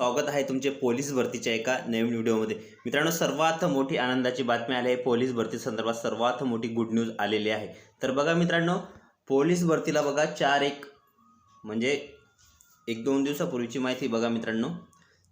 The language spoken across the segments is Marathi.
स्वागत आहे तुमचे पोलीस भरतीच्या एका नवीन व्हिडिओमध्ये. मित्रांनो सर्वात मोठी आनंदाची बातमी आली आहे. पोलीस भरती संदर्भात सर्वात मोठी गुड न्यूज आलेली आहे. तर बघा मित्रांनो पोलीस भरतीला बघा चार एक म्हणजे एक दोन दिवसापूर्वीची माहिती बघा मित्रांनो.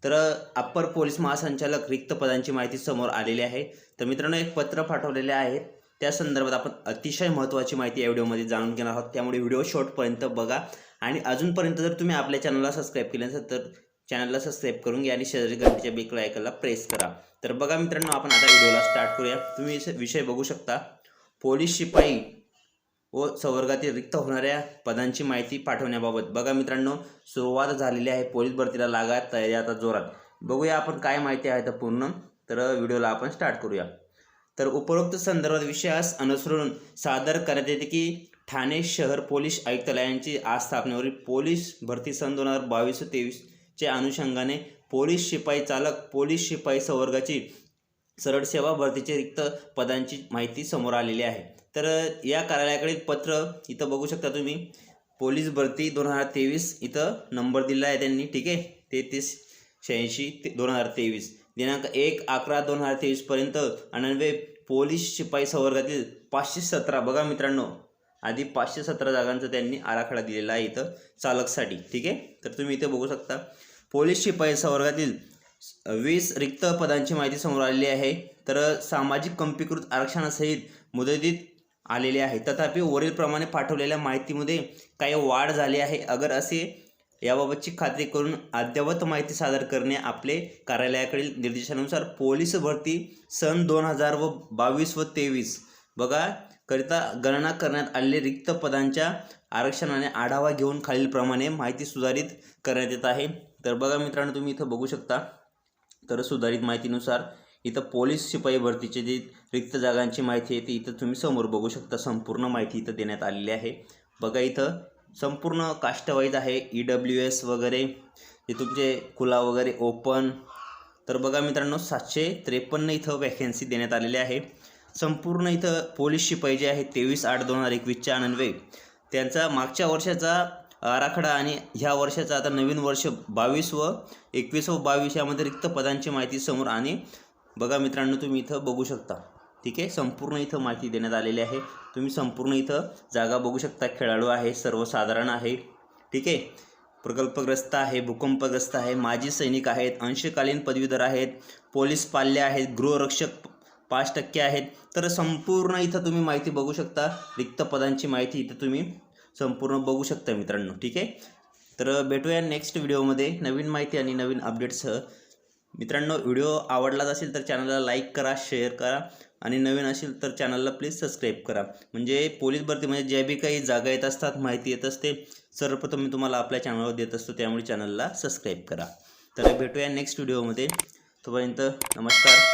तर अप्पर पोलीस महासंचालक रिक्त पदांची माहिती समोर आलेली आहे. तर मित्रांनो एक पत्र पाठवलेले आहे. त्या संदर्भात आपण अतिशय महत्त्वाची माहिती या व्हिडिओमध्ये जाणून घेणार आहोत. त्यामुळे व्हिडिओ शॉर्टपर्यंत बघा. आणि अजूनपर्यंत जर तुम्ही आपल्या चॅनलला सबस्क्राईब केलं नसेल तर चॅनलला सबस्क्राईब करून घ्या आणि शेजारी घंटेच्या बेल ऐकायला प्रेस करा. तर बघा मित्रांनो आपण आता व्हिडिओला स्टार्ट करूया. तुम्ही विषय बघू शकता. पोलीस शिपाई व संवर्गातील रिक्त होणाऱ्या पदांची माहिती पाठवण्याबाबत. बघा मित्रांनो सुरुवात झालेली आहे पोलीस भरतीला लागा तयारी आता जोरात. बघूया आपण काय माहिती आहे तर पूर्ण. तर व्हिडिओला आपण स्टार्ट करूया. तर उपरोक्त संदर्भात विषयास अनुसरून सादर करण्यात येते की ठाणे शहर पोलीस आयुक्तालयांची आज स्थापनेवरील पोलीस भरती सन दोन हजार बावीस तेवीस च्या अनुषंगाने पोलीस शिपाई चालक पोलीस शिपाई संवर्गाची सरळ सेवा भरतीचे रिक्त पदांची माहिती समोर आलेली आहे. तर या कार्यालयाकडे पत्र इथं बघू शकता तुम्ही. पोलीस भरती दोन हजार तेवीस इथं नंबर दिला आहे त्यांनी ठीक आहे? तेहतीस शहाऐंशी ते दोन हजार तेवीस. दिनांक एक अकरा दोन हजार तेवीसपर्यंत अनन्वे पोलीस शिपाई संवर्गातील पाचशे सतरा. बघा मित्रांनो आधी पाचशे सतरा जागांचा त्यांनी आराखडा दिलेला आहे इथं चालकसाठी ठीक आहे? तर तुम्ही इथे बघू शकता. पोलीस शिपाई संवर्गातील वीस रिक्त पदांची माहिती समोर आलेली आहे. तर सामाजिक कंपीकृत आरक्षणासहित मुदतीत आलेले आहे. तथापि वरीलप्रमाणे पाठवलेल्या माहितीमध्ये काही वाढ झाली आहे. अगर असे याबाबतची खात्री करून अद्ययावत माहिती सादर करणे आपले कार्यालयाकडील निर्देशानुसार पोलीस भरती सन दोन हजार व बावीस व तेवीस बघा करिता गणना करण्यात आलेले रिक्त पदांच्या आरक्षणाने आढावा घेऊन खालीलप्रमाणे माहिती सुधारित करण्यात येत आहे. तर बघा मित्रांनो तुम्ही इथं बघू शकता. तर सुधारित माहितीनुसार इथं पोलीस शिपाई भरतीचे जे रिक्त जागांची माहिती आहे ती इथं तुम्ही समोर बघू शकता. संपूर्ण माहिती इथं देण्यात आलेली आहे. बघा इथं संपूर्ण काष्टवाईज आहे ई डब्ल्यू एस वगैरे हे तुमचे कुला वगैरे ओपन तर बघा मित्रांनो सातशे त्रेपन्न इथं वॅकन्सी देण्यात आलेली आहे. संपूर्ण इथं पोलीस शिपाई जे आहे तेवीस आठ दोन हजार एकवीसच्या आनंदवे त्यांचा मागच्या वर्षाचा आराखडा आणि ह्या वर्षाचा आता नवीन वर्ष बावीस व एकवीस व बावीस यामध्ये रिक्त पदांची माहिती समोर आणि बघा मित्रांनो तुम्ही इथं बघू शकता. ठीक आहे? संपूर्ण इथं माहिती देण्यात आलेली आहे. तुम्ही संपूर्ण इथं जागा बघू शकता. खेळाडू आहे सर्वसाधारण आहे. ठीक आहे? प्रकल्पग्रस्त आहे भूकंपग्रस्त आहे माजी सैनिक आहेत अंशकालीन पदवीधर आहेत पोलीस पाल्य आहेत गृहरक्षक पाच टक्के आहेत. तर संपूर्ण इथं तुम्ही माहिती बघू शकता. रिक्त पदांची माहिती इथं तुम्ही संपूर्ण बघू शकता मित्रांनो. ठीक आहे? तर भेटूया नेक्स्ट व्हिडिओमध्ये नवीन माहिती आणि नवीन अपडेट्ससह मित्रांनो व्हिडिओ आवडलाच असेल तर चॅनलला लाईक करा शेअर करा आणि नवीन असेल तर चॅनलला प्लीज सबस्क्राईब करा. म्हणजे पोलीस भरतीमध्ये म्हणजे ज्या बी काही जागा येत असतात माहिती येत असते सर्वप्रथम मी तुम्हाला आपल्या चॅनलवर देत असतो. त्यामुळे चॅनलला सबस्क्राईब करा. तर भेटूया नेक्स्ट व्हिडिओमध्ये तोपर्यंत नमस्कार.